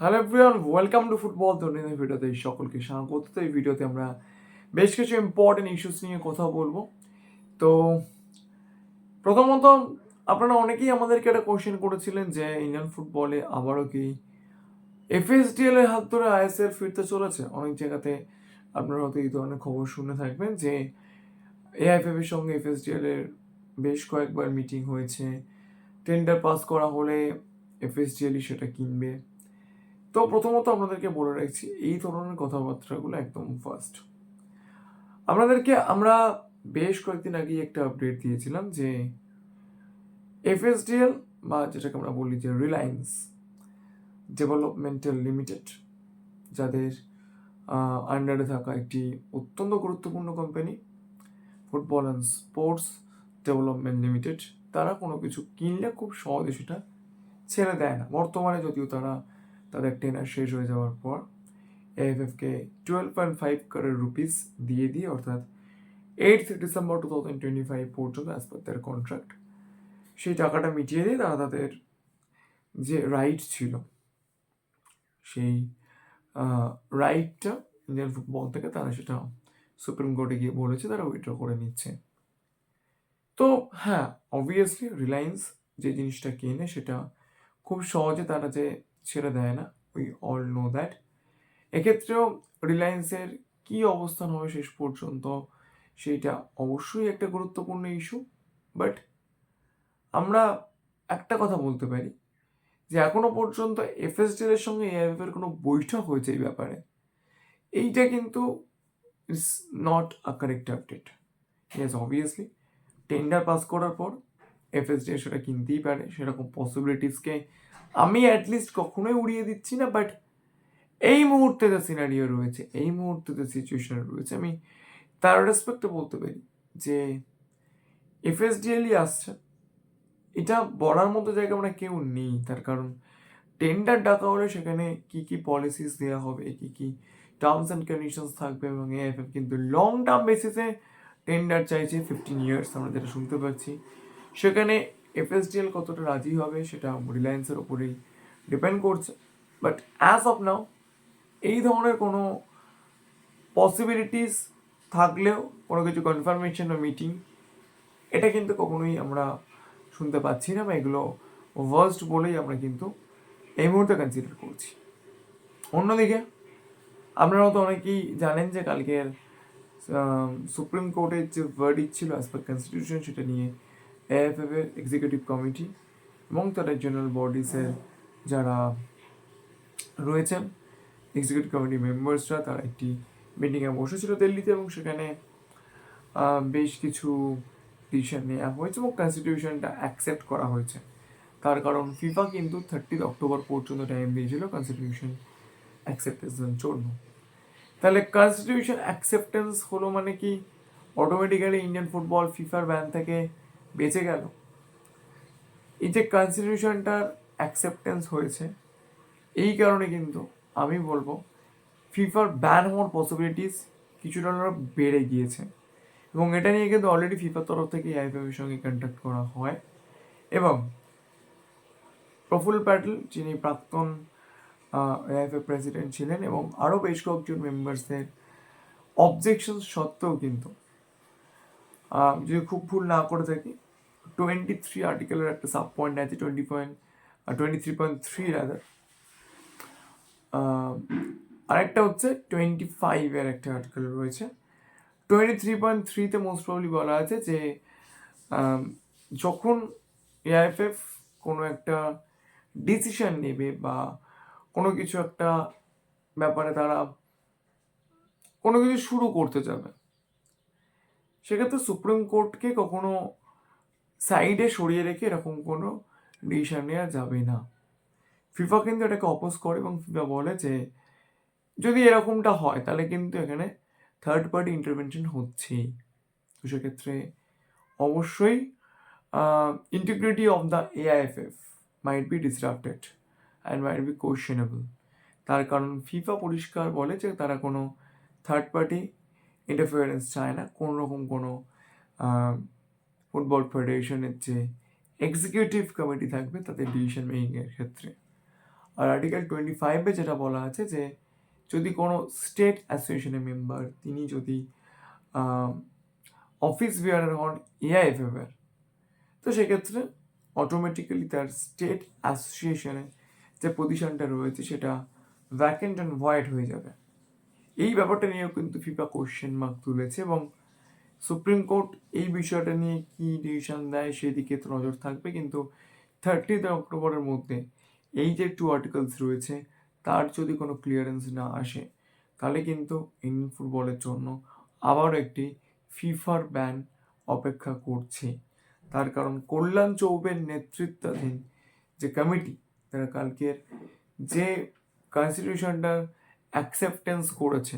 Hello everyone welcome to football দৈনন্দিন ভিডিওতে সকলকে স্বাগত। এই ভিডিওতে আমরা বেশ কিছু ইম্পর্টেন্ট ইস্যুস নিয়ে কথা বলব। তো প্রথমত, আপনারা অনেকেই আমাদেরকে একটা কোয়েশ্চেন করেছিলেন যে ইন্ডিয়ান ফুটবলে আবারও কি এফএসডিএল এর হাত ধরে আইএসএল ফিরতে চলেছে? অনেক জায়গাতে আপনারা হয়তো এই ধরনের খবর শুনে থাকবেন যে এআইএফএফ এর সঙ্গে এফএসডিএল এর বেশ কয়েকবার মিটিং হয়েছে। টেন্ডার পাস করা হলে এফএসডিএলই সেটা কিনবে। তো প্রথমত আপনাদেরকে বলে রাখছি, এই ধরনের কথাবার্তাগুলো একদম ফার্স্ট আপনাদেরকে আমরা বেশ কয়েকদিন আগেই একটা আপডেট দিয়েছিলাম যে এফএসডিএল বা যেটাকে আমরা বলি যে রিলায়েন্স ডেভেলপমেন্টাল লিমিটেড যাদের আন্ডারে থাকা একটি অত্যন্ত গুরুত্বপূর্ণ company football and sports development limited তারা কোনো কিছু কিনলে খুব সহজে সেটা ছেড়ে দেয় না। বর্তমানে যদিও তারা তাদের টেনার শেষ হয়ে যাওয়ার পর এএফএফকে twelve point five crore rupees দিয়ে দিয়ে অর্থাৎ eight December two thousand twenty five পর্যন্ত অ্যাজ পার দেয়ার কন্ট্রাক্ট সেই টাকাটা মিটিয়ে দিয়ে তারা তাদের যে রাইট ছিল, সেই রাইটটা ইন্ডিয়ান ফুটবল থেকে তারা সেটা সুপ্রিম কোর্টে গিয়ে বলেছে, তারা উইথড্র করে নিচ্ছে। তো হ্যাঁ অবভিয়াসলি রিলায়েন্স যে জিনিসটা কেনে সেটা খুব সহজে তারা যে ছেড়ে দেয় না উই অল নো দ্যাট এক্ষেত্রেও রিলায়েন্সের কি অবস্থান হবে শেষ পর্যন্ত সেইটা অবশ্যই একটা গুরুত্বপূর্ণ ইস্যু বাট আমরা একটা কথা বলতে পারি, যে এখনও পর্যন্ত এফএসডিএল এর সঙ্গে এআইএফ এর কোনো বৈঠক হয়েছে এই ব্যাপারে। এইটা কিন্তু is not a correct update yes obviously tender pass করার পর এফএসডিএল সেটা কিনতেই পারে, সেরকম পসিবিলিটিসকে আমি অ্যাটলিস্ট কখনোই উড়িয়ে দিচ্ছি না বাট এই মুহূর্তে যে সিনারিও রয়েছে, এই মুহূর্তে যে সিচুয়েশন রয়েছে। আমি তার রেসপেক্টে বলতে পারি যে এফএসডিএলই আসছে, এটা বলার মতো জায়গা আমরা কেউ নেই। তার কারণ টেন্ডার ডাকা হলে সেখানে কি কি পলিসিস দেওয়া হবে, কি কি টার্মস অ্যান্ড কন্ডিশনস থাকবে এবং এএফএফ কিন্তু লং টার্ম বেসিসে টেন্ডার চাইছে ফিফটিন ইয়ার্স আমরা যেটা শুনতে পাচ্ছি। সেখানে এফএসডিএল কতটা রাজি হবে সেটা রিলায়েন্সের ওপরেই ডিপেন্ড করছে। বাট অ্যাজ অফ নাও এই ধরনের কোনো পসিবিলিটিস থাকলেও, কোনো কিছু কনফার্মেশন বা মিটিং এটা কিন্তু কখনোই আমরা শুনতে পাচ্ছি না বা এগুলো ওয়ার্স্ট বলেই আমরা কিন্তু এই মুহূর্তে কনসিডার করছি। অন্যদিকে, আপনারা তো অনেকেই জানেন যে কালকের সুপ্রিম কোর্টের যে ভার্ডিক ছিল অ্যাজ পার কনস্টিটিউশন সেটা নিয়ে এএফএফ এর এক্সিকিউটিভ কমিটি এবং তাদের জেনারেল বডিসের যারা রয়েছেন এক্সিকিউটিভ কমিটি মেম্বার্সরা তারা একটি মিটিংয়ে বসেছিল দিল্লিতে এবং সেখানে বেশ কিছু ডিসিশন নেওয়া হয়েছে এবং কনস্টিটিউশনটা অ্যাকসেপ্ট করা হয়েছে। তার কারণ ফিফা কিন্তু থার্টিথ অক্টোবর পর্যন্ত টাইম দিয়েছিল কনস্টিটিউশন অ্যাকসেপ্টেন্সের জন্য। তাহলে কনস্টিটিউশন অ্যাকসেপ্টেন্স হলো মানে কি? অটোমেটিক্যালি ইন্ডিয়ান ফুটবল ফিফার ব্যান থেকে বেঁচে গেল। এই যে কনস্টিটিউশনটার অ্যাকসেপ্টেন্স হয়েছে, এই কারণে কিন্তু আমি বলব ফিফার ব্যান হওয়ার পসিবিলিটিস কিছুটা বেড়ে গিয়েছে। এবং এটা নিয়ে কিন্তু অলরেডি ফিফার তরফ থেকে আইপিএফের সঙ্গে কন্ট্যাক্ট করা হয়। এবং প্রফুল প্যাটেল, যিনি প্রাক্তন এআইএফএ প্রেসিডেন্ট ছিলেন এবং আরও বেশ কয়েকজন মেম্বার্সদের অবজেকশন সত্ত্বেও কিন্তু যদি খুব ভুল না করে থাকি টোয়েন্টি থ্রি আর্টিকেলের একটা সাব পয়েন্ট আছে twenty point twenty three point three rather আরেকটা হচ্ছে টোয়েন্টি ফাইভের একটা আর্টিকেল রয়েছে। টোয়েন্টি থ্রি পয়েন্ট থ্রিতে মোস্ট প্রবলি বলা আছে যে যখন এআইএফএফ কোনো একটা ডিসিশন নেবে বা কোনো কিছু একটা ব্যাপারে তারা কোনো কিছু শুরু করতে যাবে সেক্ষেত্রে সুপ্রিম কোর্টকে কখনো সাইডে সরিয়ে রেখে এরকম কোনো ডিসিশন নেওয়া যাবে না। ফিফা কিন্তু এটাকে অপোজ করে এবং ফিফা বলে যে, যদি এরকমটা হয়, তাহলে কিন্তু এখানে থার্ড পার্টি ইন্টারভেনশন হচ্ছেই। তো সেক্ষেত্রে অবশ্যই integrity of the AIFF might be disrupted and might be questionable তার কারণ ফিফা পরিষ্কার বলে যে, তারা কোনো থার্ড পার্টি ইন্টারফিয়ারেন্স চায় না। কোনো রকম কোনো ফুটবল ফেডারেশনের যে এক্সিকিউটিভ কমিটি থাকবে, তাদের ডিসিশন মেকিংয়ের ক্ষেত্রে। আর আর্টিকেল টোয়েন্টি ফাইভে যেটা বলা আছে যে, যদি কোনো স্টেট অ্যাসোসিয়েশনের মেম্বার তিনি যদি অফিস বিয়ারার হন এআইএফএফের তো সেক্ষেত্রে অটোমেটিক্যালি তার স্টেট অ্যাসোসিয়েশনে যে পজিশনটা রয়েছে, সেটা ভ্যাকেন্ট অ্যান্ড ভয়েড হয়ে যাবে। এই ব্যাপারটা নিয়েও কিন্তু ফিফা কোশ্চেন মার্ক তুলেছে এবং সুপ্রিম কোর্ট এই বিষয়টা নিয়ে কি ডিসিশন দেয় সেদিকে তো নজর থাকবে। কিন্তু থার্টিথ অক্টোবরের মধ্যে এই যে টু আর্টিকেলস রয়েছে, তার যদি কোনো ক্লিয়ারেন্স না আসে, তাহলে কিন্তু ইন্ডিয়ান ফুটবলের জন্য আবারও একটি ফিফার ব্যান অপেক্ষা করছে। তার কারণ কল্যাণ চৌবের নেতৃত্বাধীন যে কমিটি তারা কালকের যে কনস্টিটিউশনটা অ্যাকসেপ্টেন্স করেছে।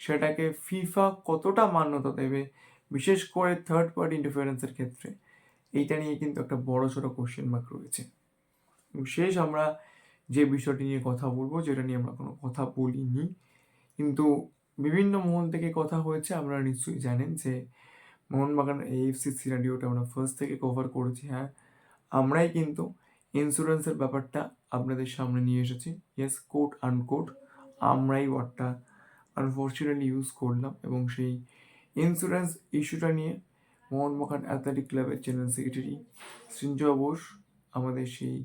সেটাকে ফিফা কতটা মান্যতা দেবে, বিশেষ করে থার্ড পার্টি ইন্টারফারেন্সের ক্ষেত্রে, এইটা নিয়ে কিন্তু একটা বড় সড়ো কোশ্চেন মার্ক রয়েছে। শেষ আমরা যে বিষয়টি নিয়ে কথা বলব, যেটা নিয়ে আমরা কোনো কথা বলিনি, কিন্তু বিভিন্ন মহল থেকে কথা হয়েছে, আপনারা নিশ্চয়ই জানেন যে মোহনবাগান এএফসি সিনারিওটা আমরা ফার্স্ট থেকে কভার করেছি হ্যাঁ। আমরাই কিন্তু ইন্স্যুরেন্সের ব্যাপারটা আপনাদের সামনে নিয়ে এসেছি ইয়েস কোট আনকোট আমরাই ওয়ার্ডটা আনফর্চুনেটলি ইউজ করলাম এবং সেই ইন্স্যুরেন্স ইস্যুটা নিয়ে মোহনবাগান অ্যাথলেটিক ক্লাবের জেনারেল সেক্রেটারি সৃঞ্জয় বোস আমাদের সেই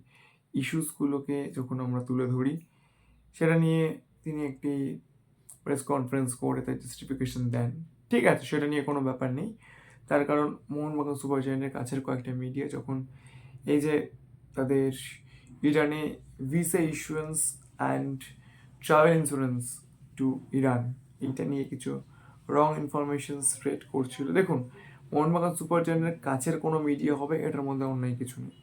ইস্যুসগুলোকে যখন আমরা তুলে ধরি, সেটা নিয়ে তিনি একটি প্রেস কনফারেন্স করে তার জাস্টিফিকেশন দেন। ঠিক আছে, সেটা নিয়ে কোনো ব্যাপার নেই। তার কারণ মোহনবাগান সুপার জায়ান্টের কাছের কয়েকটা মিডিয়া যখন এই যে তাদের ইরানে visa issuance and travel insurance to Iran এইটা নিয়ে কিছু রং ইনফরমেশন স্প্রেড করছিল। দেখুন, মোহনবাগান সুপার জায়ান্টের কাছের কোনো মিডিয়া হবে, এটার মধ্যে অন্যায় কিছু নেই।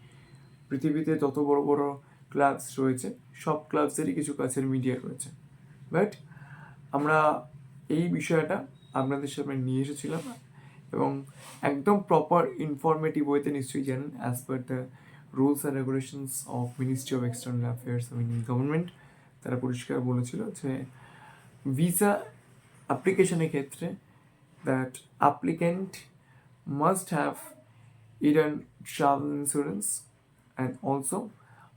পৃথিবীতে যত বড় বড় ক্লাবস রয়েছে, সব ক্লাবসেরই কিছু কাছের মিডিয়া রয়েছে। বাট আমরা এই বিষয়টা আপনাদের সামনে নিয়ে এসেছিলাম এবং একদম প্রপার ইনফরমেটিভ ওয়েতে নিশ্চয়ই জানেন as per the rules and regulations of ministry of external affairs of Indian government তারা পরিষ্কার বলেছিল যে ভিসা অ্যাপ্লিকেশনের ক্ষেত্রে that applicant must have ইডান travel insurance and also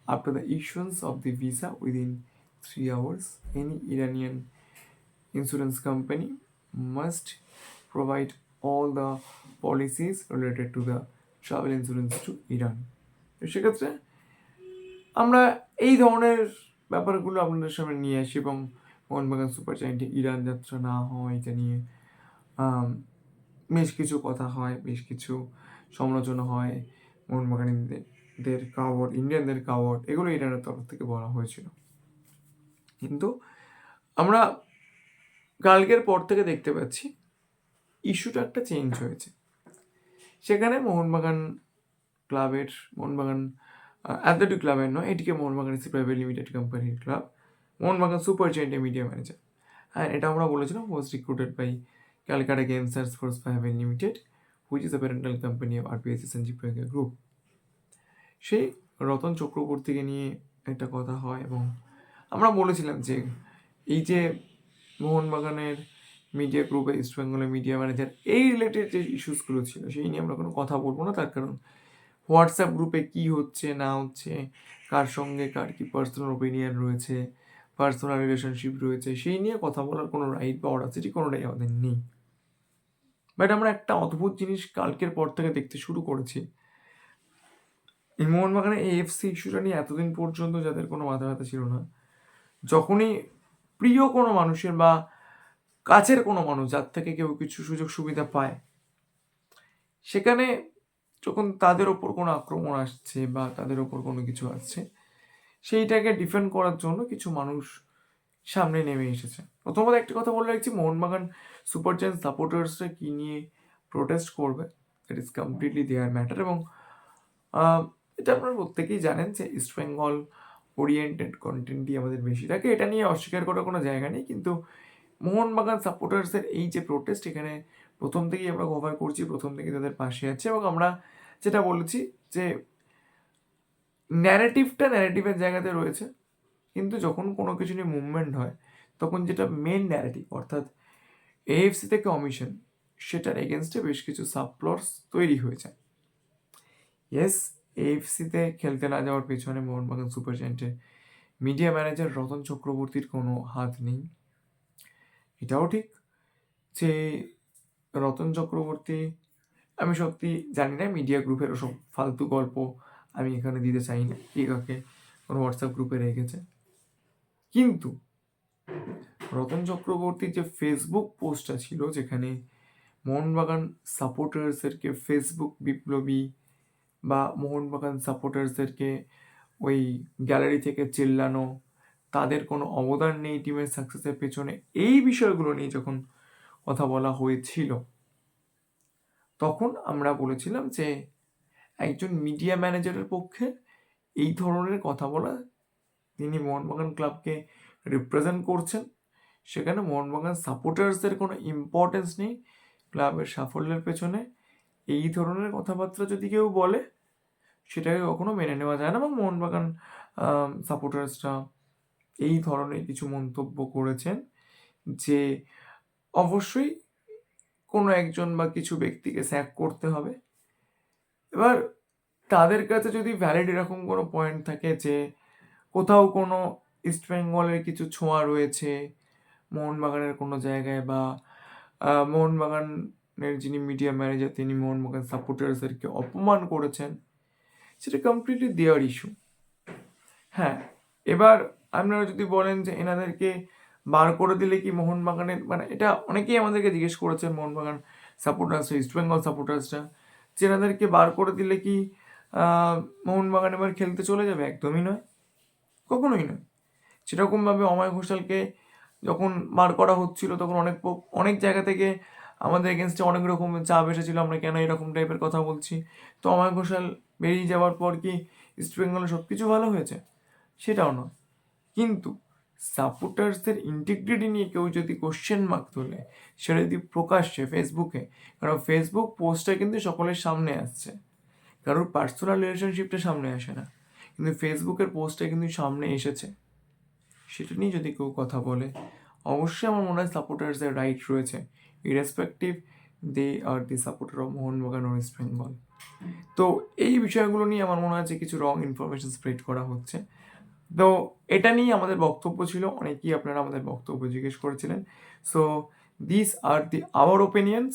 after the issuance of the visa within three hours any Iranian insurance company must provide all the policies related to the travel insurance to Iran সেক্ষেত্রে আমরা এই ধরনের ব্যাপারগুলো আপনাদের সামনে নিয়ে আসি এবং মোহনবাগান সুপার জায়েন্টে ইরান যাত্রা না হয়, এটা নিয়ে বেশ কিছু কথা হয়, বেশ কিছু সমালোচনা হয় মোহনবাগানীদের দের কাওয়ার্ড, ইন্ডিয়ানদের কাওয়ার্ড, এগুলো ইরানের তরফ থেকে বলা হয়েছিল। কিন্তু আমরা কালকের পর থেকে দেখতে পাচ্ছি, ইস্যুটা একটা চেঞ্জ হয়েছে। সেখানে মোহনবাগান ক্লাবের মোহনবাগান অ্যাথলেটিক ক্লাবের নয়, এটিকে মোহনবাগান ইসি প্রাইভেট লিমিটেড কোম্পানির club, Mohun Bagan super giant media manager. হ্যাঁ এটা আমরা বলেছিলাম was recruited by Calcutta games and sports private limited which is a parental company of RPSC Sanjiv Pragya group সেই রতন চক্রবর্তীকে নিয়ে একটা কথা হয় এবং আমরা বলেছিলাম যে এই যে মোহনবাগানের মিডিয়া গ্রুপে ইস্ট বেঙ্গলের মিডিয়া ম্যানেজার, এই রিলেটেড যে ইস্যুসগুলো ছিল, সেই নিয়ে আমরা কোনো কথা বলব না, তার কারণ হোয়াটসঅ্যাপ গ্রুপে কি হচ্ছে, না হচ্ছে, কার সঙ্গে কার কি পার্সোনাল ওপিনিয়ন রয়েছে পার্সোনাল রিলেশনশিপ রয়েছে, সেই নিয়ে কথা বলার কোনো রাইট বা অরাসিটি কোনোটাই আমাদের, নেই। বাট আমরা একটা অদ্ভুত জিনিস কালকের পর থেকে দেখতে শুরু করেছি। এই মোহনবাগানে এএফসি ইস্যুটা নিয়ে এতদিন পর্যন্ত যাদের কোনো মাথা ব্যথা ছিল না, যখনই প্রিয় কোনো মানুষের বা কাছের কোনো মানুষ, যার থেকে কেউ কিছু সুযোগ সুবিধা পায়, সেখানে যখন তাদের ওপর কোনো আক্রমণ আসছে বা তাদের ওপর কোনো কিছু আসছে, সেইটাকে ডিফেন্ড করার জন্য কিছু মানুষ সামনে নেমে এসেছে। প্রথমত একটি কথা বলে রাখছি, মোহনবাগান সুপার জায়ান্ট সাপোর্টার্সরা কী নিয়ে প্রোটেস্ট করবে that is completely their matter এবং এটা আপনারা প্রত্যেকেই জানেন যে ইস্ট বেঙ্গল ওরিয়েন্টেড কন্টেন্টই আমাদের বেশি থাকে। এটা নিয়ে অস্বীকার করার কোনো জায়গা নেই, কিন্তু মোহনবাগান সাপোর্টার্সের এই যে প্রোটেস্ট এখানে প্রথম থেকেই আমরা কভার করছি, প্রথম থেকে তাদের পাশে আছে এবং আমরা যেটা বলেছি যে ন্যারেটিভটা ন্যারেটিভের জায়গাতে রয়েছে। কিন্তু যখন কোনো কিছু নিয়ে মুভমেন্ট হয়, তখন যেটা মেন ন্যারেটিভ অর্থাৎ এএফসি থেকে কমিশন সেটার এগেনস্টে বেশ কিছু সাবপ্লটস তৈরি হয়ে যায় ইয়েস এএফসিতে খেলতে না যাওয়ার পেছনে মোহনবাগান সুপার জায়েন্টের মিডিয়া ম্যানেজার রতন চক্রবর্তীর কোনো হাত নেই। এটাও ঠিক যে রতন চক্রবর্তী। আমি সত্যি জানি না মিডিয়া গ্রুপের ওসব ফালতু গল্প আমি এখানে দিতে চাই না। কে কাকে কোনো হোয়াটসঅ্যাপ গ্রুপে রেখেছে। কিন্তু রতন চক্রবর্তীর যে ফেসবুক পোস্টটা ছিল, যেখানে মোহনবাগান সাপোর্টার্সদেরকে ফেসবুক বিপ্লবী বা মোহনবাগান সাপোর্টার্সদেরকে ওই গ্যালারি থেকে চিল্লানো, তাদের কোনো অবদান নেই টিমের সাকসেসের পেছনে, এই বিষয়গুলো নিয়ে যখন কথা বলা হয়েছিল। তখন আমরা বলেছিলাম যে, একজন মিডিয়া ম্যানেজারের পক্ষে এই ধরনের কথা বলা, তিনি মোহনবাগান ক্লাবকে রিপ্রেজেন্ট করছেন। সেখানে মোহনবাগান সাপোর্টার্সদের কোনো ইম্পর্টেন্স নেই ক্লাবের সাফল্যের পেছনে। এই ধরনের কথাবার্তা যদি কেউ বলে, সেটাকে কখনো মেনে নেওয়া যায় না এবং মোহনবাগান সাপোর্টার্সরা এই ধরনের কিছু মন্তব্য করেছেন যে অবশ্যই কোনো একজন বা কিছু ব্যক্তিকে স্যাক করতে হবে। এবার তাদের কাছে যদি ভ্যালিড এরকম কোনো পয়েন্ট থাকে যে কোথাও কোনো ইস্ট বেঙ্গলের কিছু ছোঁয়া রয়েছে, মোহনবাগানের কোনো জায়গায় বা মোহনবাগানের যিনি মিডিয়া ম্যানেজার তিনি মোহনবাগান সাপোর্টার্সদেরকে অপমান করেছেন, সেটা কমপ্লিটলি দেওয়ার ইস্যু হ্যাঁ এবার আপনারা যদি বলেন যে এনাদেরকে বার করে দিলে কি মোহনবাগানের মানে এটা অনেকেই আমাদেরকে জিজ্ঞেস করেছে মোহনবাগান সাপোর্টার্স ইস্ট বেঙ্গল সাপোর্টার্সরা যে এনাদেরকে বার করে দিলে কি মোহনবাগান এবার খেলতে চলে যাবে? একদমই নয়। কখনোই নয়। সেরকমভাবে অময় ঘোষালকে যখন বার করা হচ্ছিল, তখন অনেক অনেক জায়গা থেকে আমাদের এগেনস্টে অনেক রকম চাপ এসেছিল, আমরা কেন এরকম টাইপের কথা বলছি। তো অময় ঘোষাল বেরিয়ে যাওয়ার পর কি ইস্ট বেঙ্গলে সব কিছু ভালো হয়েছে? সেটাও নয়। কিন্তু সাপোর্টার্সদের ইন্টিগ্রিটি নিয়ে কেউ যদি কোশ্চেন মার্ক তোলে, সেটা যদি প্রকাশ্যে ফেসবুকে কারণ ফেসবুক পোস্টটা কিন্তু সকলের সামনে আসছে। কারোর পার্সোনাল রিলেশনশিপটা সামনে আসে না। কিন্তু ফেসবুকের পোস্টটা কিন্তু সামনে এসেছে। সেটা নিয়ে যদি কেউ কথা বলে, অবশ্যই আমার মনে হয় সাপোর্টার্সদের রাইট রয়েছে। Irrespective they are the supporter of Mohun Bagan ও ইস্ট বেঙ্গল তো এই বিষয়গুলো নিয়ে আমার মনে হয় যে কিছু রং ইনফরমেশন স্প্রেড করা হচ্ছে। তো এটা নিয়ে আমাদের বক্তব্য ছিল। অনেকেই আপনারা আমাদের বক্তব্য জিজ্ঞেস করেছিলেন। So this are the our opinions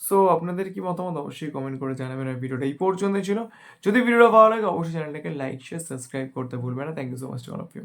so আপনাদের কি মতামত অবশ্যই কমেন্ট করে জানাবেন। আর ভিডিওটা এই পর্যন্ত ছিল। যদি ভিডিওটা ভালো লাগে, অবশ্যই চ্যানেলটাকে লাইক শেয়ার সাবস্ক্রাইব করতে ভুলবেন না। Thank you so much all of you